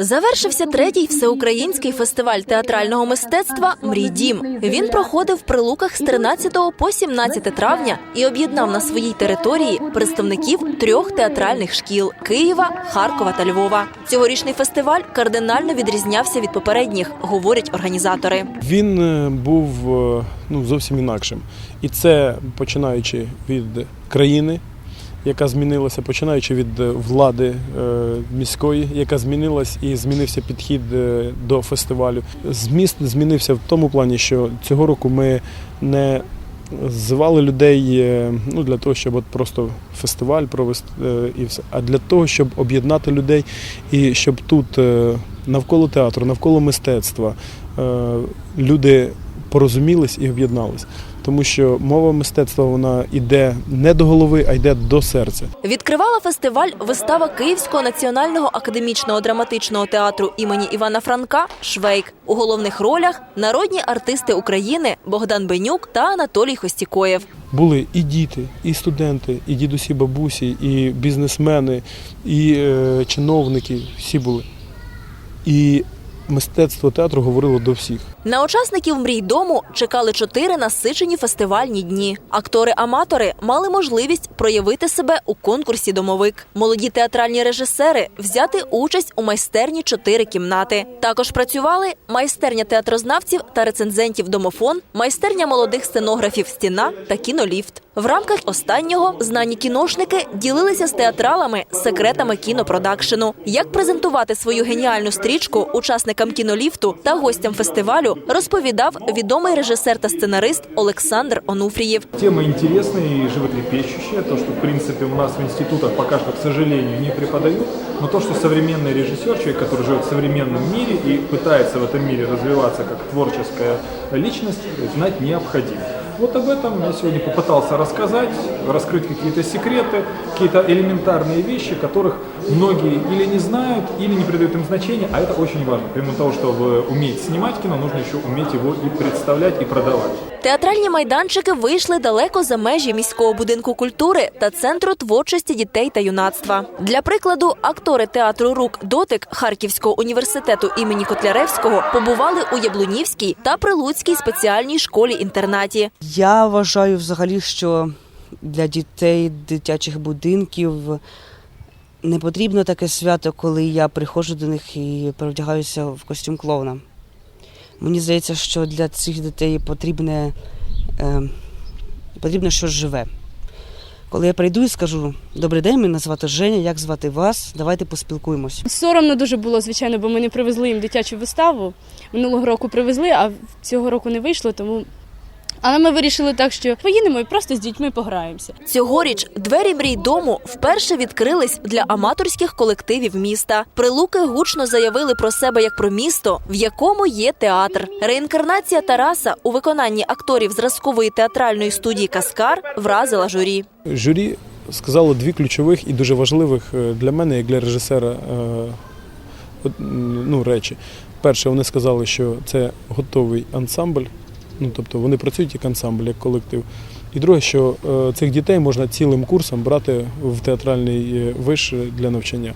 Завершився третій всеукраїнський фестиваль театрального мистецтва Мрій дім. Він проходив в прилуках з 13 по 17 травня і об'єднав на своїй території представників трьох театральних шкіл Києва, Харкова та Львова. Цьогорічний фестиваль кардинально відрізнявся від попередніх, говорять організатори. Він е, був е, ну, зовсім інакшим. І це починаючи від країни, яка змінилася, починаючи від е, влади е, міської, яка змінилась і змінився підхід е, до фестивалю. Зміст змінився в тому плані, що цього року ми не звали людей ну, для того, щоб от просто фестиваль провести і все, а для того, щоб об'єднати людей і щоб тут навколо театру, навколо мистецтва люди порозумілись і об'єднались. Тому що мова мистецтва вона йде не до голови, а йде до серця. Відкривала фестиваль вистава Київського національного академічного драматичного театру імені Івана Франка Швейк. У головних ролях народні артисти України Богдан Бенюк та Анатолій Хостікоєв. Були і діти, і студенти, і дідусі, бабусі, і бізнесмени, і е, чиновники. Всі були. І мистецтво театру говорило до всіх. На учасників мрій дому чекали чотири насичені фестивальні дні. Актори-аматори мали можливість проявити себе у конкурсі Домовик. Молоді театральні режисери взяти участь у майстерні чотири кімнати. Також працювали майстерня театрознавців та рецензентів Домофон, майстерня молодих сценографів Стіна та кіноліфт. В рамках останнього знані кіношники ділилися з театралами секретами кінопродакшену. Як презентувати свою геніальну стрічку учасникам кіноліфту та гостям фестивалю, розповідав відомий режисер та сценарист Олександр Онуфрієв. Тема интересная и животрепещущая. То, что, в принципе, у нас в институтах пока что, к сожалению, не преподают. Но то, что современный режиссер, человек, который живет в современном мире и пытается в этом мире развиваться как творческая личность, знать необходимо. Вот об этом я сегодня попытался рассказать, раскрыть какие-то секреты, какие-то элементарные вещи, которых многие или не знают, или не придают им значения, а это очень важно. Помимо того, чтобы уметь снимать кино, нужно еще уметь его и представлять, и продавать. Театральні майданчики вийшли далеко за межі міського будинку культури та центру творчості дітей та юнацтва. Для прикладу, актори театру рук дотик Харківського університету імені Котляревського побували у Яблунівській та Прилуцькій спеціальній школі-інтернаті. Я вважаю взагалі, що для дітей дитячих будинків не потрібно таке свято, коли я приходжу до них і перевдягаюся в костюм клоуна. Мені здається, що для цих дітей потрібне, е, потрібно щось живе. Коли я прийду і скажу Добрий день, мене звати Женя, як звати вас? Давайте поспілкуємось. Соромно дуже було, звичайно, бо ми не привезли їм дитячу виставу. Минулого року привезли, а цього року не вийшло, тому. Але ми вирішили так, що поїдемо і просто з дітьми пограємося. Цьогоріч двері мрій дому вперше відкрились для аматорських колективів міста. Прилуки гучно заявили про себе як про місто, в якому є театр. Реінкарнація Тараса у виконанні акторів зразкової театральної студії Каскар вразила журі. Журі сказало дві ключових і дуже важливих е, для мене, як для режисера, е, ну, речі. Перше, вони сказали, що це готовий ансамбль, ну тобто вони працюють як ансамбль, як колектив. І друге, що е, цих дітей можна цілим курсом брати в театральний е, виш для навчання.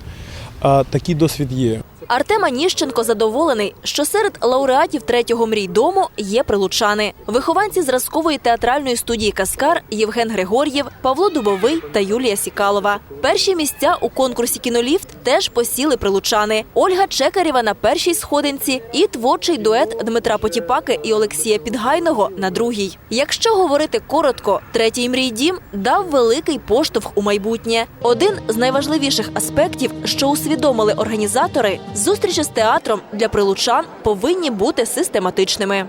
А такий досвід є. Артем Аніщенко задоволений, що серед лауреатів третього мрій дому є прилучани. Вихованці зразкової театральної студії Каскар Євген Григор'єв, Павло Дубовий та Юлія Сікалова. Перші місця у конкурсі Кіноліфт теж посіли прилучани. Ольга Чекарєва на першій сходинці і творчий дует Дмитра Потіпаки і Олексія Підгайного на другій. Якщо говорити коротко, третій мрій дім дав великий поштовх у майбутнє. Один з найважливіших аспектів, що усвідомили організатори, зустрічі з театром для прилучан повинні бути систематичними.